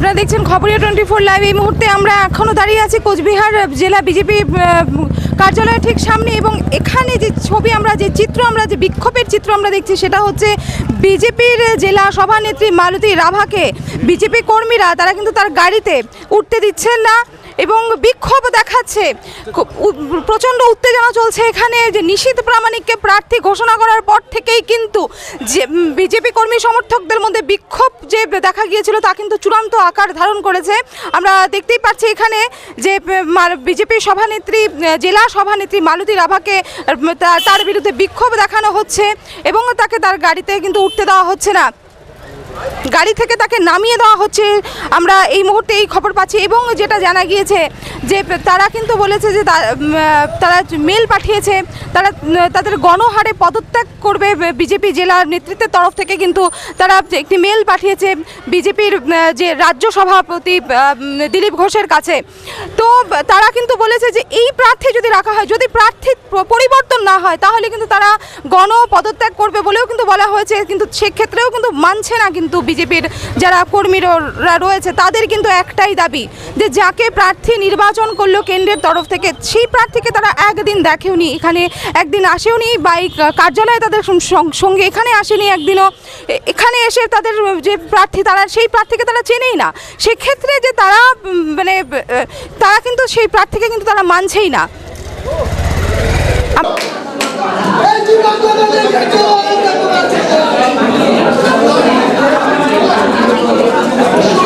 আপনারা দেখছেন Khabariya twenty four live. এই মুহূর্তে আমরা এখনও দাঁড়িয়ে আছি কোচবিহার জেলা বিজেপি কার্যালয়ের ঠিক সামনে এবং এখানে যে ছবি আমরা, যে চিত্র আমরা, যে বিক্ষোভের চিত্র আমরা দেখছি সেটা হচ্ছে বিজেপির জেলা সভানেত্রী মালতী রাভাকে। বিজেপি কর্মীরা, তারা কিন্তু তার গাড়িতে উঠতে দিচ্ছেন না। এবং বিক্ষোভ দেখাচ্ছে। প্রচণ্ড উত্তেজনা চলছে এখানে। যে নিশীত প্রামাণিককে প্রার্থী ঘোষণা করার পর থেকেই কিন্তু যে বিজেপি কর্মী সমর্থকদের মধ্যে বিক্ষোভ যে দেখা গিয়েছিল তা কিন্তু চূড়ান্ত আকার ধারণ করেছে। আমরা দেখতেই পাচ্ছি এখানে যে বিজেপি সভানেত্রী জেলা সভানেত্রী মালতী রাভাকে তার বিরুদ্ধে বিক্ষোভ দেখানো হচ্ছে এবং তাকে তার গাড়িতে কিন্তু উঠতে দেওয়া হচ্ছে না। গাড়ি থেকে তাকে নামিয়ে দেওয়া হচ্ছে। আমরা এই মুহূর্তে এই খবর পাচ্ছি এবং যেটা জানা গিয়েছে যে তারা কিন্তু বলেছে যে তারা মেল পাঠিয়েছে, তারা, তাদের গণহারে পদত্যাগ করবে বিজেপি জেলার নেতৃত্বের তরফ থেকে কিন্তু তারা একটি মেল পাঠিয়েছে বিজেপির যে রাজ্য সভাপতি দিলীপ ঘোষের কাছে। তো তারা কিন্তু বলেছে যে এই প্রার্থী যদি রাখা হয়, যদি প্রার্থী পরিবর্তন না হয়, তাহলে কিন্তু তারা গণ পদত্যাগ করবে বলেও কিন্তু বলা হয়েছে। কিন্তু সেক্ষেত্রেও কিন্তু মানছে না কিন্তু বিজেপির যারা কর্মীরা রয়েছে, তাদের কিন্তু একটাই দাবি যে যাকে প্রার্থী নির্বাচন করল কেন্দ্রের তরফ থেকে, সেই প্রার্থীকে তারা একদিন দেখেওনি, এখানে একদিন আসেওনি বা কার্যালয়ে তাদের সঙ্গে এখানে আসেনি একদিনও। এখানে এসে তাদের যে প্রার্থী, তারা সেই প্রার্থীকে তারা চেনেই না। সেক্ষেত্রে যে তারা মানে তারা কিন্তু সেই প্রার্থীকে কিন্তু তারা মানছেই না। Спасибо.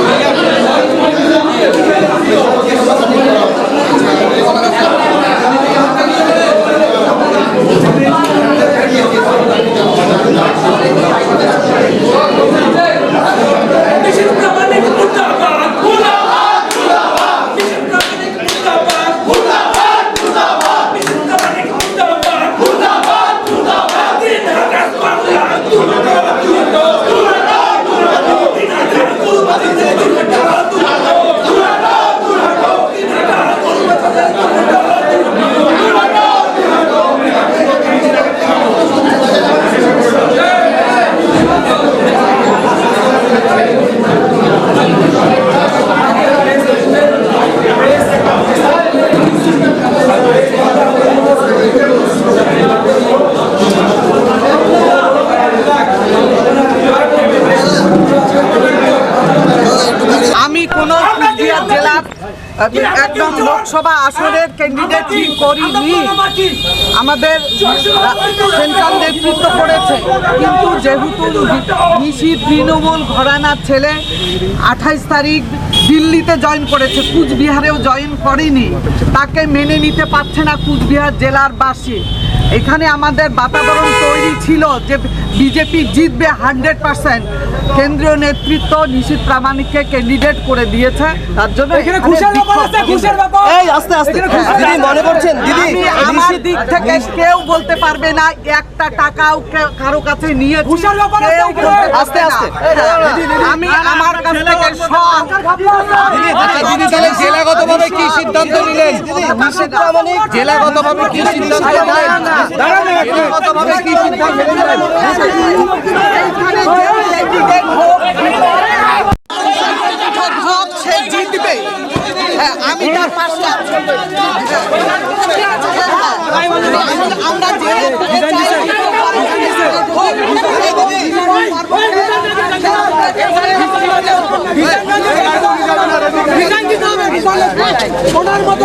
একদম লোকসভা আসনের ক্যান্ডিডেট ঠিক করিনি আমাদের সেন্ট্রাল নেতৃত্ব করেছে। কিন্তু যেহেতু নিশি তৃণমূল ঘরানার ছেলে আঠাইশ তারিখ দিল্লিতে জয়েন করেছে কুচবিহারেও জয়েন করেনি তাকে মেনে নিতে পারছে না কুচবিহার জেলার বাসী। এখানে আমাদের বাতাবরণ তৈরি ছিল যে বিজেপি জিতবে হান্ড্রেড পার্সেন্ট কেন্দ্রীয় নেতৃত্ব নিশীত প্রামাণিককে ক্যান্ডিডেট করে দিয়েছে তার জন্য এখানে ঘুষের ব্যাপার আছে, ঘুষের ব্যাপার। এই আস্তে আস্তে দিদি মনে করছেন দিদি আমার দিক থেকে কেউ বলতে পারবে না একটা টাকাও কারও কাছে নিয়ে ঘুষের ব্যাপার আছে আস্তে আস্তে এই দাঁড়াও না। আমি আমার কাছ থেকে সব দিদি দিদি তাহলে জেলাগতভাবে কি সিদ্ধান্ত নিলেন নিষিদ্ধ প্রামাণিক জেলাগতভাবে কি সিদ্ধান্ত নিলেন জেলাগতভাবে কি সিদ্ধান্ত নিলেন আমি তার পাশে। আমরা যে মতো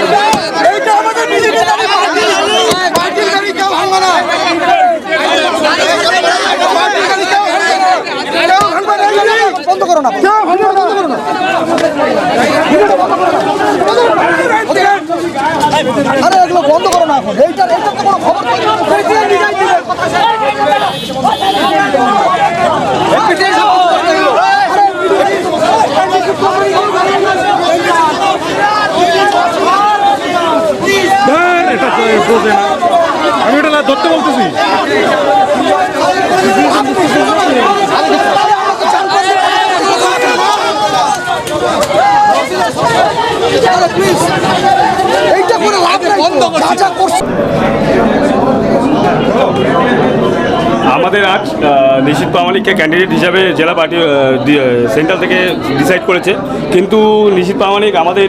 যা যা করছে। আমাদের আজ নিশিত প্রামাণিককে ক্যান্ডিডেট হিসাবে জেলা পার্টি সেন্ট্রাল থেকে ডিসাইড করেছে। কিন্তু নিশীত প্রামাণিক আমাদের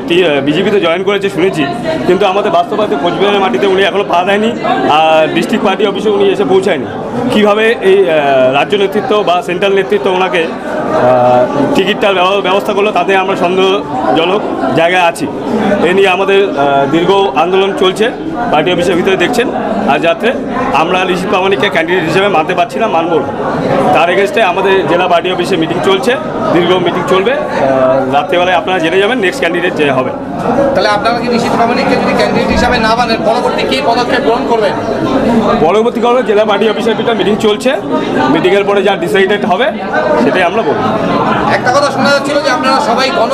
বিজেপিতে জয়েন করেছে, শুনেছি। কিন্তু আমাদের বাস্তবায়িত কোচবিহারের মাটিতে উনি এখনও পা দেয়নি, আর ডিস্ট্রিক্ট পার্টি অফিসে উনি এসে পৌঁছায়নি। কীভাবে এই রাজ্য নেতৃত্ব বা সেন্ট্রাল নেতৃত্ব ওনাকে টিকিটটার ব্যবস্থা করল তাতে আমরা সন্দেহজনক জায়গায় আছি। এ নিয়ে আমাদের দীর্ঘ আন্দোলন চলছে পার্টি অফিসের ভিতরে দেখছেন। আর যাতে আমরা ঋষি প্রামাণিককে ক্যান্ডিডেট হিসেবে মানতে পারছি না মানব তার এগেনস্টে আমাদের জেলা পার্টি অফিসে মিটিং চলছে দীর্ঘ মিটিং চলবে। রাত্রেবেলায় আপনারা জেনে যাবেন নেক্সট ক্যান্ডিডেট যে হবে। তাহলে আপনারা কি নিশ্চিত প্রামাণিককে যদি ক্যান্ডিডেট হিসাবে না মানেন পরবর্তী কি পদক্ষেপ গ্রহণ করবেন? পরবর্তীকালে জেলা পার্টি অফিসের ভিতরে মিটিং চলছে। মিটিংয়ের পরে যা ডিসাইডেড হবে সেটাই আমরা বলব। একটা কথা শোনা যাচ্ছিল যে আপনারা সবাই গণ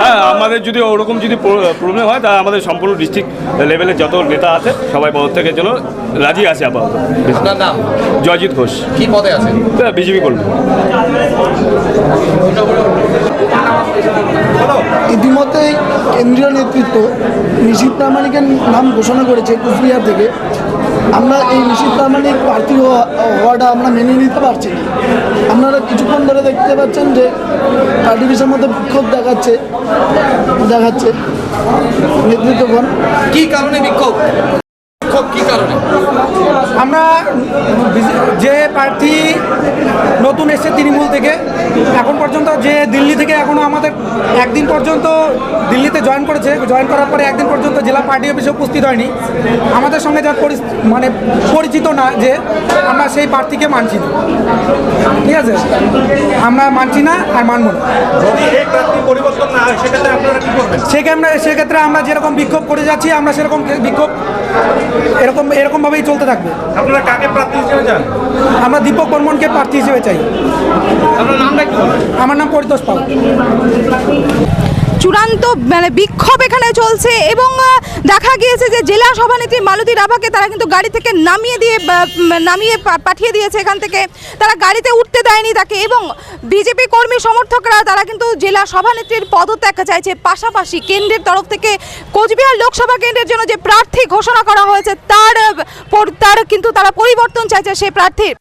হ্যাঁ আমাদের যদি ওরকম যদি প্রবলেম হয় তা আমাদের সম্পূর্ণ ডিস্ট্রিক্ট লেভেলে যত নেতা আছে সবাই পদত্যাগের জন্য রাজি আছে আপাতত। আপনার নাম? জয়জিৎ ঘোষ। কি পদে আছেন? বিজেপি করবে। ইতিমধ্যেই কেন্দ্রীয় নেতৃত্ব নিশীত প্রামাণিকের নাম ঘোষণা করেছে কুচবিহার থেকে। আমরা এই নিশীত প্রামাণিক প্রার্থী হওয়া- হওয়াটা আমরা মেনে নিতে পারছি না। আপনারা কিছুক্ষণ ধরে দেখতে পাচ্ছেন যে পার্টি অফিসের মধ্যে বিক্ষোভ দেখাচ্ছে দেখাচ্ছে নেতৃত্বগণ। কি কারণে বিক্ষোভ? বিক্ষোভ কি কারণে? আমরা যে প্রার্থী নতুন এসছে তৃণমূল থেকে এখন পর্যন্ত যে দিল্লি থেকে এখনও আমাদের একদিন পর্যন্ত দিল্লিতে জয়েন করেছে জয়েন করার পরে একদিন পর্যন্ত জেলা পার্টি অফিসে উপস্থিত হয়নি। আমাদের সঙ্গে যার মানে পরিচিত না যে আমরা সেই প্রার্থীকে মানছি না। ঠিক আছে? আমরা মানছি না আর মানব না। সেক্ষেত্রে আমরা সেক্ষেত্রে আমরা যেরকম বিক্ষোভ করে যাচ্ছি আমরা সেরকম বিক্ষোভ এরকম এরকমভাবেই চলতে থাকবে। আপনারা কাকে প্রার্থী হিসেবে চান? আমরা দীপক বর্মনকে প্রার্থী হিসেবে চাই। আপনার নামটা আমার নাম পরিতোষ পাল। চূড়ান্ত মানে বিক্ষোভ এখানে চলছে এবং দেখা গিয়েছে যে জেলা সভানেত্রী মালতী রাভাকে তারা কিন্তু গাড়ি থেকে নামিয়ে দিয়ে নামিয়ে পাঠিয়ে দিয়েছে এখান থেকে। তারা গাড়িতে উঠতে দেয়নি তাকে এবং বিজেপি কর্মী সমর্থকরা তারা কিন্তু জেলা সভানেত্রীর পদত্যাগ চাইছে। পাশাপাশি কেন্দ্রের তরফ থেকে কোচবিহার লোকসভা কেন্দ্রের জন্য যে প্রার্থী ঘোষণা করা হয়েছে, তার তার কিন্তু তারা পরিবর্তন চাইছে সেই প্রার্থীর।